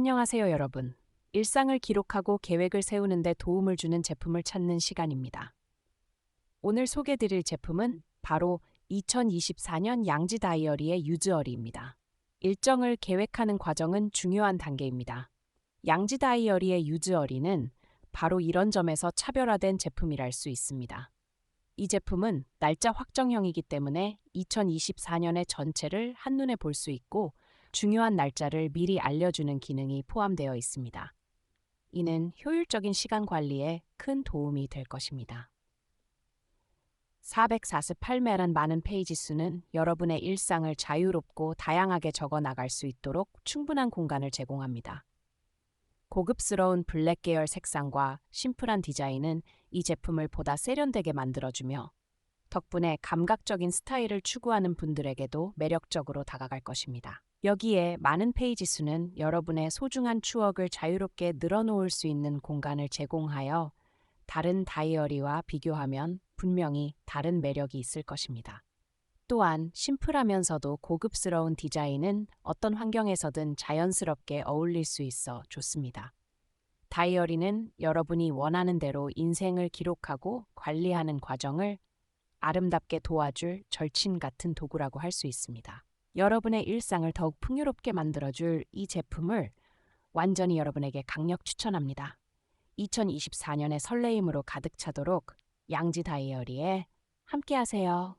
안녕하세요, 여러분. 일상을 기록하고 계획을 세우는데 도움을 주는 제품을 찾는 시간입니다. 오늘 소개드릴 제품은 바로 2024년 양지 다이어리의 유즈어리입니다. 일정을 계획하는 과정은 중요한 단계입니다. 양지 다이어리의 유즈어리는 바로 이런 점에서 차별화된 제품이랄 수 있습니다. 이 제품은 날짜 확정형이기 때문에 2024년의 전체를 한눈에 볼 수 있고 중요한 날짜를 미리 알려주는 기능이 포함되어 있습니다. 이는 효율적인 시간 관리에 큰 도움이 될 것입니다. 448매란 많은 페이지 수는 여러분의 일상을 자유롭고 다양하게 적어 나갈 수 있도록 충분한 공간을 제공합니다. 고급스러운 블랙 계열 색상과 심플한 디자인은 이 제품을 보다 세련되게 만들어주며 덕분에 감각적인 스타일을 추구하는 분들에게도 매력적으로 다가갈 것입니다. 여기에 많은 페이지 수는 여러분의 소중한 추억을 자유롭게 늘어놓을 수 있는 공간을 제공하여 다른 다이어리와 비교하면 분명히 다른 매력이 있을 것입니다. 또한 심플하면서도 고급스러운 디자인은 어떤 환경에서든 자연스럽게 어울릴 수 있어 좋습니다. 다이어리는 여러분이 원하는 대로 인생을 기록하고 관리하는 과정을 아름답게 도와줄 절친 같은 도구라고 할 수 있습니다. 여러분의 일상을 더욱 풍요롭게 만들어줄 이 제품을 완전히 여러분에게 강력 추천합니다. 2024년의 설레임으로 가득 차도록 양지 다이어리에 함께 하세요.